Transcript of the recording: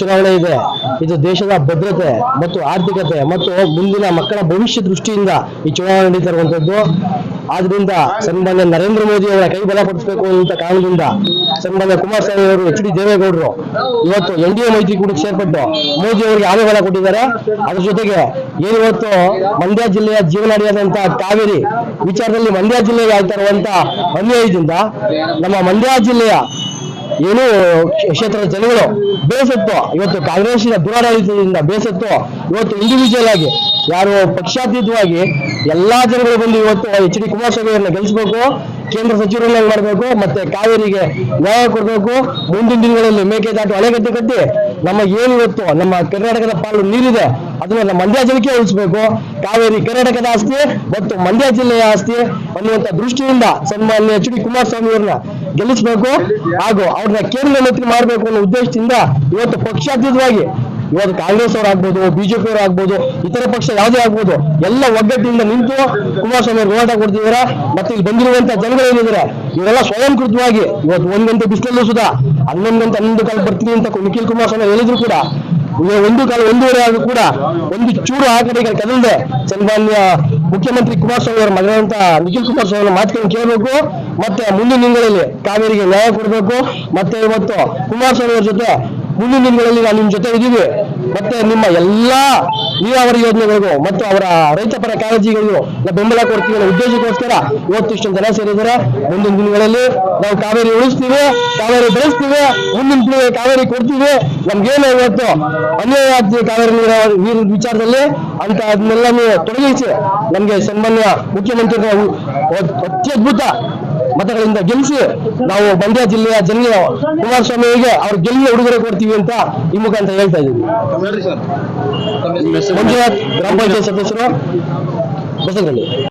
ಚುನಾವಣೆ ಇದೆ. ಇದು ದೇಶದ ಭದ್ರತೆ ಮತ್ತು ಆರ್ಥಿಕತೆ ಮತ್ತು ಮುಂದಿನ ಮಕ್ಕಳ ಭವಿಷ್ಯ ದೃಷ್ಟಿಯಿಂದ ಈ ಚುನಾವಣೆ ನಡೀತಾ ಇರುವಂತದ್ದು ಆದ್ರಿಂದ ಸನ್ಮಾನ್ಯ ನರೇಂದ್ರ ಮೋದಿ ಅವರ ಕೈ ಬಲಪಡಿಸಬೇಕು ಅಂತ ಕಾರಣದಿಂದ ಸನ್ಮಾನ್ಯ ಕುಮಾರಸ್ವಾಮಿ ಅವರು ಎಚ್ ಡಿ ದೇವೇಗೌಡರು ಇವತ್ತು ಎನ್ ಡಿ ಎ ಮೈತ್ರಿಕೂಟಕ್ಕೆ ಸೇರ್ಪಟ್ಟು ಮೋದಿ ಅವರಿಗೆ ಆಮೆಗಳ ಕೊಟ್ಟಿದ್ದಾರೆ. ಅದ್ರ ಜೊತೆಗೆ ಏನಿವತ್ತು ಮಂಡ್ಯ ಜಿಲ್ಲೆಯ ಜೀವನಾಡಿಯಾದಂತಹ ಕಾವೇರಿ ವಿಚಾರದಲ್ಲಿ ಮಂಡ್ಯ ಜಿಲ್ಲೆಗೆ ಆಗ್ತಾ ಇರುವಂತಹ ಅನ್ಯಾಯದಿಂದ ನಮ್ಮ ಮಂಡ್ಯ ಜಿಲ್ಲೆಯ ಏನು ಕ್ಷೇತ್ರದ ಜನಗಳು ಬೇಸತ್ತು. ಇವತ್ತು ಕಾಂಗ್ರೆಸ್ನ ದುರಾಡಳಿತದಿಂದ ಬೇಸತ್ತು. ಇವತ್ತು ಇಂಡಿವಿಜುವಲ್ ಆಗಿ ಯಾರು ಪಕ್ಷಾತೀತವಾಗಿ ಎಲ್ಲಾ ಜನಗಳು ಬಂದು ಇವತ್ತು ಎಚ್ ಡಿ ಕುಮಾರಸ್ವಾಮಿ ಗೆಲ್ಲಿಸಬೇಕು ಕೇಂದ್ರ ಸಚಿವರನ್ನ ಮಾಡಬೇಕು, ಮತ್ತೆ ಕಾವೇರಿಗೆ ನ್ಯಾಯ ಕೊಡಬೇಕು, ಮುಂದಿನ ದಿನಗಳಲ್ಲಿ ಮೇಕೆದಾಟು ಅಳೆಗಟ್ಟಿ ಕಟ್ಟಿ ನಮ್ಮ ಏನು ಇವತ್ತು ನಮ್ಮ ಕರ್ನಾಟಕದ ಪಾಲು ನೀರಿದೆ, ಅದನ್ನ ನಮ್ಮ ಮಂಡ್ಯ ಜನಕ್ಕೆ ಉಳಿಸಬೇಕು. ಕಾವೇರಿ ಕರ್ನಾಟಕದ ಆಸ್ತಿ, ಮತ್ತು ಮಂಡ್ಯ ಜಿಲ್ಲೆಯ ಆಸ್ತಿ ಅನ್ನುವಂತ ದೃಷ್ಟಿಯಿಂದ ಸನ್ಮಾನ್ಯ ಎಚ್ ಡಿ ಕುಮಾರಸ್ವಾಮಿ ಅವರನ್ನ ಗೆಲ್ಲಿಸಬೇಕು? ಹಾಗೂ ಅವ್ರನ್ನ ಕೇಂದ್ರ ಮಂತ್ರಿ ಮಾಡಬೇಕು ಅನ್ನೋ ಉದ್ದೇಶದಿಂದ ಇವತ್ತು ಪಕ್ಷಾತೀತವಾಗಿ ಇವತ್ತು ಕಾಂಗ್ರೆಸ್ ಅವರು ಆಗ್ಬೋದು, ಬಿಜೆಪಿ ಅವರು ಆಗ್ಬೋದು, ಇತರ ಪಕ್ಷ ಯಾವುದೇ ಆಗ್ಬೋದು, ಎಲ್ಲ ಒಗ್ಗಟ್ಟಿನಿಂದ ನಿಂತು ಕುಮಾರಸ್ವಾಮಿ ಅವರು ಹೋರಾಟ ಕೊಡ್ತಿದ್ದೀರಾ ಮತ್ತೆ ಇಲ್ಲಿ ಬಂದಿರುವಂತಹ ಜನಗಳು ಏನಿದ್ದಾರೆ ಇವರೆಲ್ಲ ಸ್ವಯಂಕೃತವಾಗಿ ಇವತ್ತು ಒಂದ್ ಗಂಟೆ ಬಿಸಿಲಲ್ಲೂ ಸುಧಾ ಹನ್ನೊಂದು ಗಂಟೆ ಹನ್ನೊಂದು ಕಾಲ ಬರ್ತೀನಿ ಅಂತ ನಿಖಿಲ್ ಕುಮಾರಸ್ವಾಮಿ ಹೇಳಿದ್ರು ಕೂಡ ಒಂದು ಕಾಲ ಒಂದೂವರೆ ಆದ್ರೂ ಕೂಡ ಒಂದು ಚೂರು ಆ ಕದಲದೆ ಸನ್ಮಾನ್ಯ ಮುಖ್ಯಮಂತ್ರಿ ಕುಮಾರಸ್ವಾಮಿ ಅವರ ಮಗನಂತ ನಿಖಿಲ್ ಕುಮಾರಸ್ವಾಮಿ ಅವರ ಮಾತುಗಳನ್ನು ಕೇಳಬೇಕು. ಮತ್ತೆ ಮುಂದಿನ ದಿನಗಳಲ್ಲಿ ಕಾವೇರಿಗೆ ನ್ಯಾಯ ಕೊಡಬೇಕು. ಮತ್ತೆ ಇವತ್ತು ಕುಮಾರಸ್ವಾಮಿ ಅವರ ಜೊತೆ ಮುಂದಿನ ದಿನಗಳಲ್ಲಿ ನಾವು ನಿಮ್ಮ ಜೊತೆ ಇದ್ದೀವಿ. ಮತ್ತೆ ನಿಮ್ಮ ಎಲ್ಲಾ ನೀರಾವರಿ ಯೋಜನೆಗಳಿಗೂ ಮತ್ತು ಅವರ ರೈತಪರ ಕಾಳಜಿಗಳಿಗೂ ನಾವು ಬೆಂಬಲ ಕೊಡ್ತೀವಿ ಉದ್ದೇಶಕ್ಕೋಸ್ಕರ ಇವತ್ತು ಇಷ್ಟೊಂದು ಜನ ಸೇರಿದ್ದಾರೆ. ಮುಂದಿನ ದಿನಗಳಲ್ಲಿ ನಾವು ಕಾವೇರಿ ಉಳಿಸ್ತೀವಿ, ಕಾವೇರಿ ಬೆಳೆಸ್ತೀವಿ, ಮುಂದಿನ ದಿನಗಳಲ್ಲಿ ಕಾವೇರಿ ಕೊಡ್ತೀವಿ. ನಮ್ಗೇನು ಇವತ್ತು ಅನ್ಯಾಯ ಆಗ್ತೀವಿ ಕಾವೇರಿ ನೀರಾವರಿ ನೀರಿನ ವಿಚಾರದಲ್ಲಿ? ಅಂತ ಅದನ್ನೆಲ್ಲ ತೊಡಗಿಸಿ ನಮಗೆ ಸನ್ಮಾನ್ಯ ಮುಖ್ಯಮಂತ್ರಿಗಳ ಅತ್ಯದ್ಭುತ ಮತಗಳಿಂದ ಗೆಲ್ಲಿಸಿ ನಾವು ಮಂಡ್ಯ ಜಿಲ್ಲೆಯ ಜನ ಕುಮಾರಸ್ವಾಮಿಗೆ ಅವ್ರ ಗೆಲ್ಲಿನ ಉಡುಗೊರೆ ಕೊಡ್ತೀವಿ ಅಂತ ಈ ಮುಖಾಂತರ ಹೇಳ್ತಾ ಇದ್ದೀವಿ ಮಂಜುನಾಥ್ ಗ್ರಾಮ ಪಂಚಾಯತ್ ಸದಸ್ಯರು ಬಸಗಳ್ಳಿ